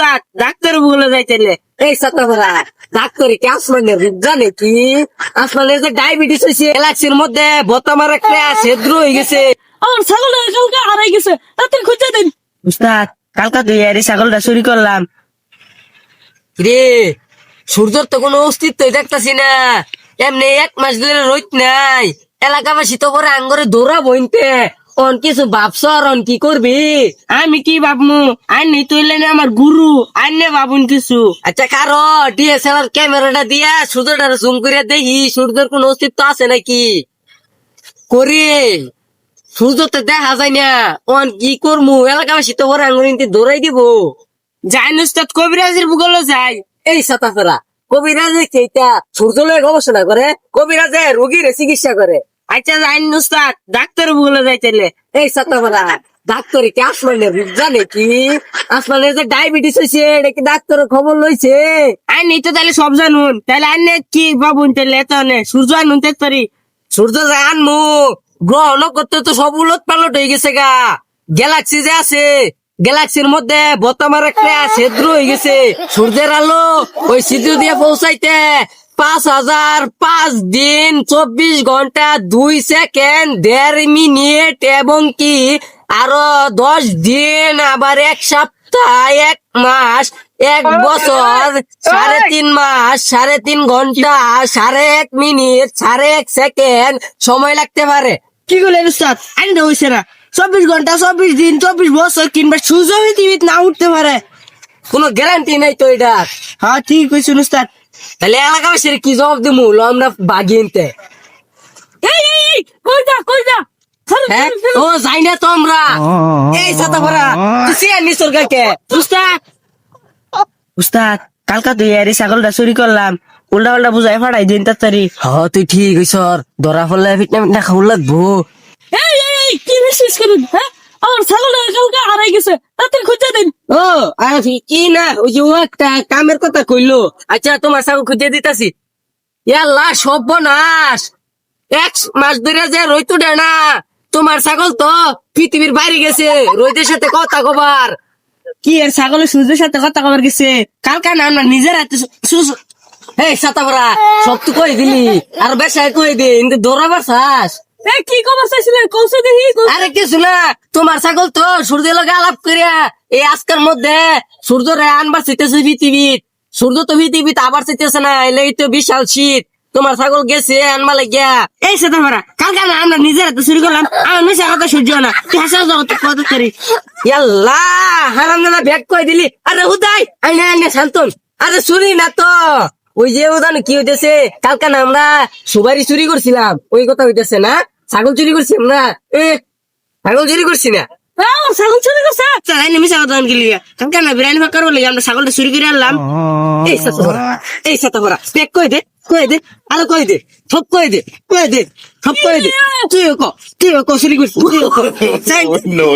উস্তাদ ডাক্তার বলে যাইতেলে এই ডাক্তারি কি আসমানের রূপ জানে কি? আসমানের যে ডায়াবেটিস হয়েছে গ্যালাক্সির মধ্যে একটা ছেদ্র হয়ে গেছে। আমার ছাগল কালকে হারাই গেছে। তাড়াতাড়ি খুঁজে দিন। উস্তাদ কালকা তুই আরে ছাগলটা চুরি করলাম। রে সূর্যর তো কোনো অস্তিত্বই দেখতাছি না। এমনি এক মাস ধরে রোদ নাই। এলাকাবাসী তো পরে আঙ্গরে দৌড়া বইনতে। অন কিছু ভাবছ অন কি করবি? আমি কি ভাবমু? আইনি তুইলে আমার গুরু। আইনে ভাবুন কিছু। আচ্ছা কারও ডিএসএলআর ক্যামেরাটা দিয়া সূর্যটা জুম করে দেখি সূর্যের কোন অস্তিত্ব আছে নাকি? করি। সূর্য তো দেখা যায় না। অন কি করমু? এলাকাবাসী তো পরে আঙ্গুর নিতে দৌড়াই দিব। যাই উস্তাদ কবিরাজের ভূগোলে যাই। এই সাতাফেরা কবিরাজে কেইটা সূর্য গবেষণা করে কবিরাজে রোগীর চিকিৎসা করে। আচ্ছা যাই উস্তাদ ডাক্তার ভূগোলে যাইতেলে। এই সাতাফেরা ডাক্তারি কি আসমানের রূপ জানে কি আসমানের যে ডায়াবেটিস হয়েছে এটা কি ডাক্তারের খবর লইছে? আইনি তো তাহলে সব জানুন। তাহলে আইনে কি ভাবুন তাহলে তাহলে সূর্য আনুন তাড়াতাড়ি সূর্য যে আনমু, গ্রহ নক্ষত্র তো সব উলট পালট হয়ে গেছে গা। গ্যালাক্সি যে আছে গ্যালাক্সির মধ্যে বতামার একটা ছিদ্র হয়ে গেছে। সূর্যের আলো ওই ছিদ্র দিয়ে পৌঁছাইতে পাঁচ হাজার পাঁচ দিন চব্বিশ ঘণ্টা দুই সেকেন্ড দেড় মিনিট এবং কি আরও দশ দিন আবার এক সপ্তাহ এক মাস এক বছর সাড়ে তিন মাস সাড়ে তিন ঘণ্টা সাড়ে এক মিনিট সাড়ে এক সেকেন্ড সময় লাগতে পারে। কি করলেন উস্তাদ আইন তো হইছে না। চব্বিশ ঘণ্টা চব্বিশ দিন চব্বিশ বছর কিংবা সূর্য পৃথিবীতে না উঠতে পারে। কোনো গ্যারান্টি নাই তো এটা হ্যাঁ ঠিক কইছেন উস্তাদ। তাহলে এলাকাবাসীর কি জবাব দিমু? লো আমরা বাগিনতে এই এই এই কই যা কই যা? হ্যাঁ? ও যাই না তো আমরা এই গাকে উস্তাদ। উস্তাদ কালকা তুই আরে ছাগলটা চুরি করলাম। উল্টা উল্টা বুঝাই ফাড়াই দিন তাড়াতাড়ি। হ তুই ঠিক হইছ ধরা পড়লে ফিটনা ফিটনা খাওয়া লাগবো। এই এই কি বিশ্বাস করুন হ্যাঁ? আমার ছাগলটা কালকে হারাই গেছে তাড়াতাড়ি ও, আর কি না, ওই যে ও একটা কামের কথা কইলো। আচ্ছা তোমার ছাগল খুঁজে দিতাছি। ইয়াল্লা, সর্বনাশ। এক মাস ধরে যে রইতো না, তোমার ছাগল তো পৃথিবীর বাইরে গেছে রইদের সাথে কথা কবার। কি এর ছাগলের সূর্যের সাথে কথা কবার গেছে? কালকা না, আমরা নিজের হাতে এই সাতাবরা সব তো কই দিলি, আর বেসায় কই দি, কিন্তু দৌড়াবার চাস। কি খবর চাইছিলেন কৌশে দেখি কৌ- আরে কিছু না তোমার ছাগল তো সূর্যের লগে আলাপ করিয়া এই আজকের মধ্যে সূর্য রে আনবার চাইতেছে পৃথিবীত সূর্য তো পৃথিবীত আবার চাইতেছে না এলে তো বিশাল শীত। তোমার ছাগল গেছে আনবা লাগিয়া। এই সেটা ভাড়া কালকা না আমরা নিজের হাতে চুরি করলাম আমার মিশা কথা হয় না। তুই হাসা জগৎ কথা করি? ইয়াল্লা হারাম দানা ব্যাগ কই দিলি? আরে হুদাই আইনে আইনে শান্তন। আরে চুরি না তো। ওই যে উদান কি হইতেছে কালকা না আমরা সুবারি চুরি করছিলাম ওই কথা হইতেছে না ছাগল চুরি করছি আমরা এ ছাগল চুরি করছি না হ্যাঁ, ছাগল চুরি করছে নেমে ছাগল গেলি কালকা না বিরিয়ানি আমরা ছাগলটা চুরি করে আনলাম এই সাতাভরা এই ব্যাগ কই দে কই দে আরও কই দে সব কই দে কই দে সব কই দে তুই ক তুই ক চুরি করছিস তুই ক No,